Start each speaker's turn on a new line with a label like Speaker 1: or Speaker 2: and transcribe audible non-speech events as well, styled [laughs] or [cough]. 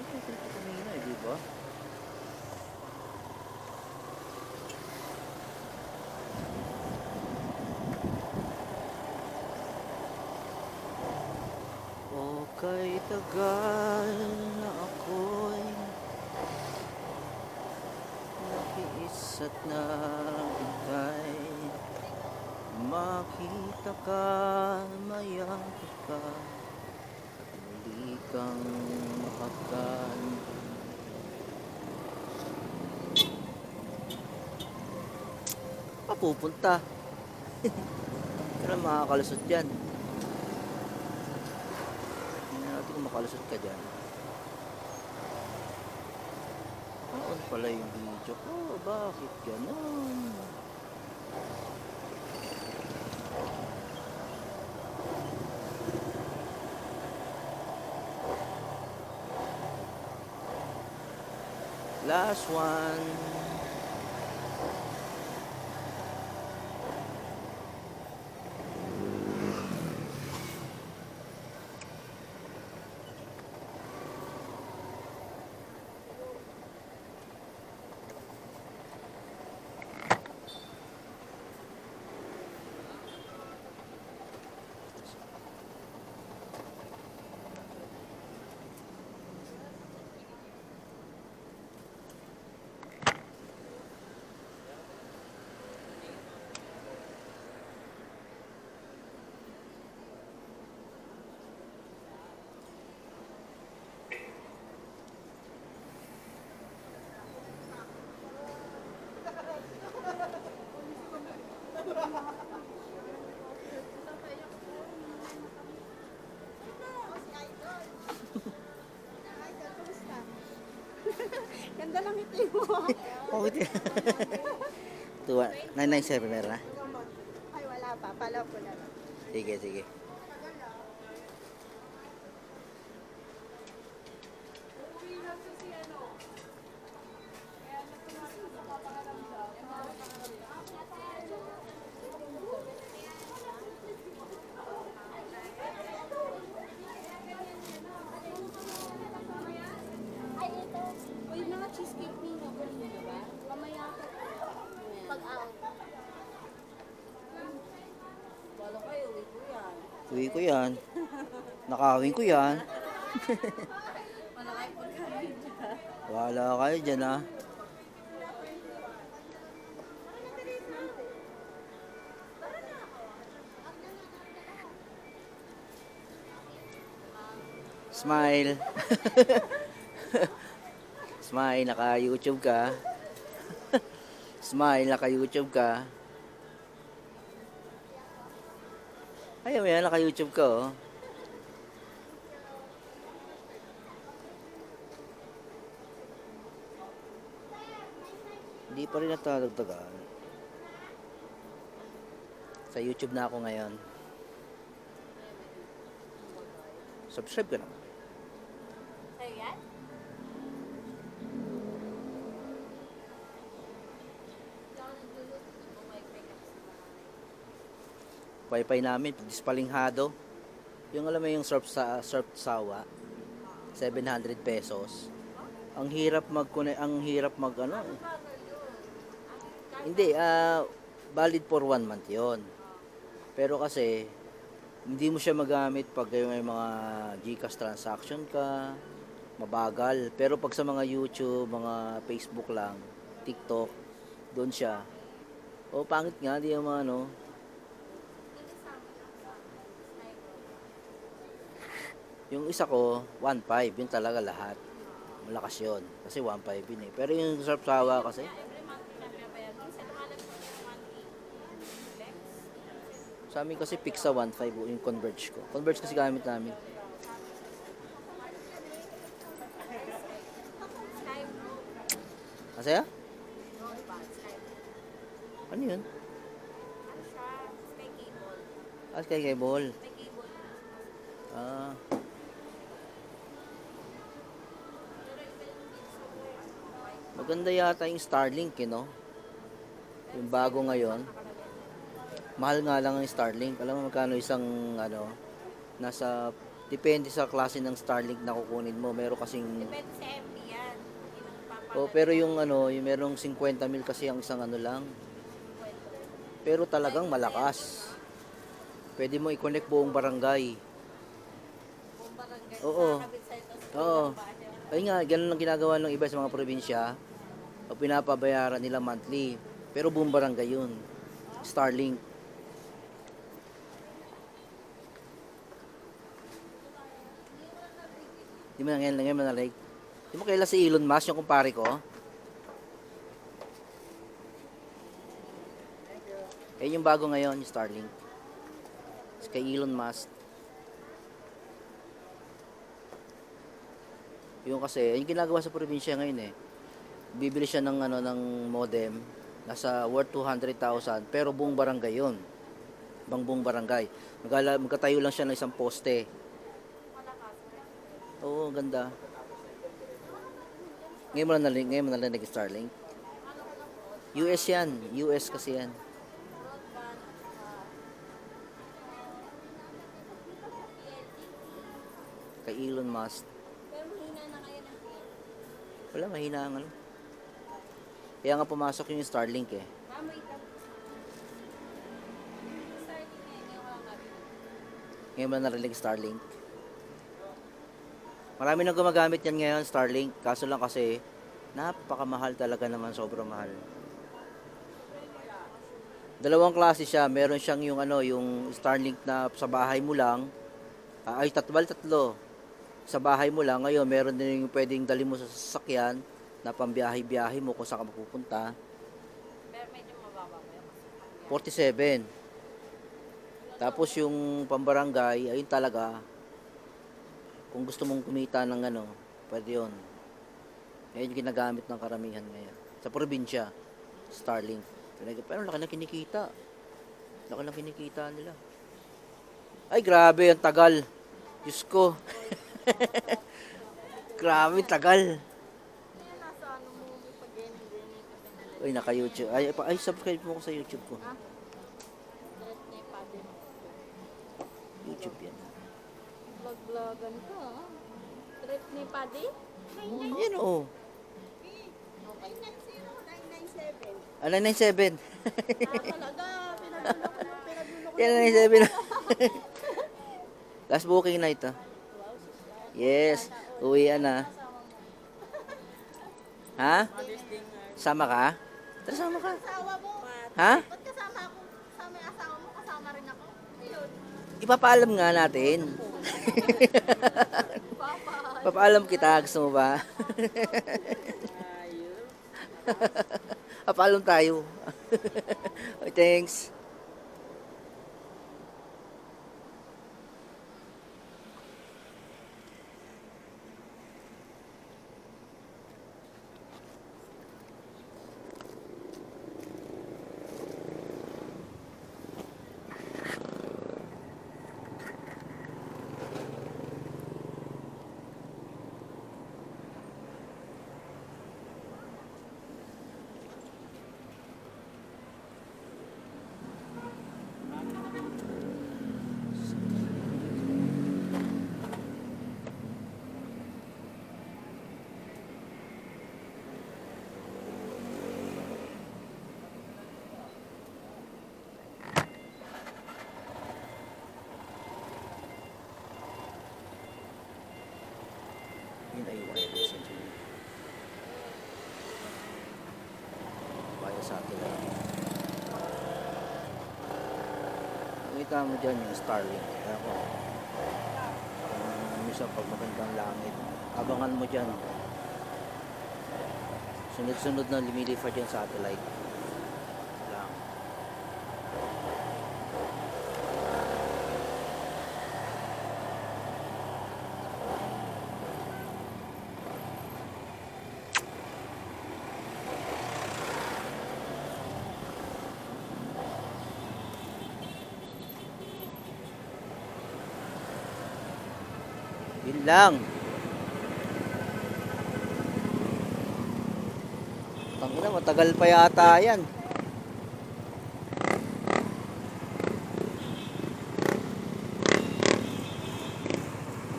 Speaker 1: Ito ito kanina eh, di ba? Kay tagal na ako'y nakiis at naintay Makita ka, mayakap ka kang makakan Papupunta Pero [laughs] makakalusot yan. Tingnan natin kung makalusot ka dyan. On pala yung video ko? Bakit ganon? Last one. Oh, [laughs] ito. Tuwa. 997 meron na?
Speaker 2: Ay, wala pa. Follow ko na lang.
Speaker 1: Sige, sige.
Speaker 3: Ay, ito. O yung mga cheesecake ninyo, kunin nyo na ba? Mamaya ako. Pag-out. Wala kayo, uwi ko yan.
Speaker 1: Uwi ko yan. Nakawin ko yan.
Speaker 3: Wala kayo pagkain dyan.
Speaker 1: Wala kayo dyan ah. Smile. [laughs] Smile, naka-YouTube ka. [laughs] Smile, naka-YouTube ka. Ayaw yan, naka-YouTube ka oh. Hindi pa rin natadagdagan. Sa YouTube na ako ngayon. Subscribe ka na.
Speaker 3: Sa'yo yan?
Speaker 1: Wi-Fi namin, dispalinghado. Yung alam mo yung surf sa surf sawa, 700 pesos. Ang hirap mag ang hirap mag ano. Hindi, ah valid for one month 'yon. Pero kasi hindi mo siya magamit pag may mga GCash transaction ka, mabagal. Pero pag sa mga YouTube, mga Facebook lang, TikTok, doon siya. O pangit nga, di yung mga ano, Yung isa ko, 1.5. Yun talaga lahat. Malakas yun. Kasi 1.5 yun eh. Pero yung surf sawa kasi, sa amin kasi fix sa 1.5 yung converge ko. Converge kasi gamit namin. Masaya? Ano yun? Ah, Sky Cable. Ah. Maganda yata yung Starlink, eh, no? Yung bago ngayon. Mahal nga lang ang Starlink. Alam mo magkano isang, ano, nasa Depende sa klase ng Starlink na kukunin mo. Meron kasing
Speaker 3: Depende sa MB yan. Ang.
Speaker 1: Oh, pero yung ano, yung merong 50 mil kasi ang isang ano lang. Pero talagang malakas. Pwede mo i-connect buong barangay.
Speaker 3: Buong barangay.
Speaker 1: Oo. Oo. Ayun nga, ganun lang ginagawa ng iba sa mga probinsya. O pinapabayaran nila monthly. Pero buong barangay yun. Starlink. Di mo na ngayon, ngayon mo na like. Di mo kaila si Elon Musk, yung kumpare ko? Eh, yung bago ngayon, yung Starlink. It's kay Elon Musk. Yung kasi, yung ginagawa sa probinsya ngayon eh. Bibili siya ng ano ng modem nasa worth 200,000 pero buong barangay 'yon. Bang buong barangay. Magala, magkatayo lang siya ng isang poste. Oo, ganda. Ngayon mo na narinig, ngayon mo na narinig yung Starlink. US yan. US kasi yan. Kay Elon Musk.
Speaker 3: Pero mahina na kayo ng.
Speaker 1: Wala, mahina ang ano. Kaya nga pumasok yung Starlink eh.
Speaker 3: Ma'am, wait lang. Yung mga kabit.
Speaker 1: Ngayon mo na narinig Starlink. Marami nang gumagamit yan ngayon, Starlink. Kaso lang kasi, napakamahal talaga naman, sobrang mahal. Dalawang klase siya. Meron siyang yung ano, yung Starlink na sa bahay mo lang. Ah, ay, tatlo, bali tatlo. Sa bahay mo lang. Ngayon, meron din yung pwedeng dali mo sa sasakyan na pambiyahe-biyahe mo kung saan ka mapupunta.
Speaker 3: Pero medyo mababa mo yun. kasi pang
Speaker 1: 47. Tapos yung pambarangay, ayun talaga. Kung gusto mong kumita ng ano, pwede yun. Ayun yung ginagamit ng karamihan ngayon. Sa probinsya, Starlink. Pero laki na kinikita. Laki na kinikita nila. Ay, grabe, ang tagal. Diyos ko. [laughs] grabe, tagal.
Speaker 2: Kaya nasa ano mo, may
Speaker 1: Ay, naka-YouTube. Ay, pa- ay, subscribe mo ko sa YouTube ko.
Speaker 3: Mo.
Speaker 1: YouTube yan.
Speaker 3: Vlog-vlogan ka, ha? Na yung padre?
Speaker 1: Yan oh.
Speaker 2: Okay. 90997.
Speaker 1: Ano 97?
Speaker 2: Ah, talaga. Pinagulo ko
Speaker 1: Yan
Speaker 2: na.
Speaker 1: 97 Last booking na ito. Yes. Uwian na. Ha? Sama ka? Tara, sama ka.
Speaker 2: Asawa mo.
Speaker 1: Ha?
Speaker 2: Ba't kasama ako? Kasama yung asawa mo, kasama rin ako. Ayun.
Speaker 1: Ipapaalam nga natin. Papaalam kita. Gusto mo ba? Papaalam tayo. [laughs] okay, thanks. Yun ay wireless yun. Via satellite. Nakita mo dyan yung Starlink. Kaya ko. Um, minsan pag magandang langit. Abangan mo dyan. Sunod-sunod na lumilipad yung satellite. Lang. Yun lang. Tangina, matagal pa yata yan.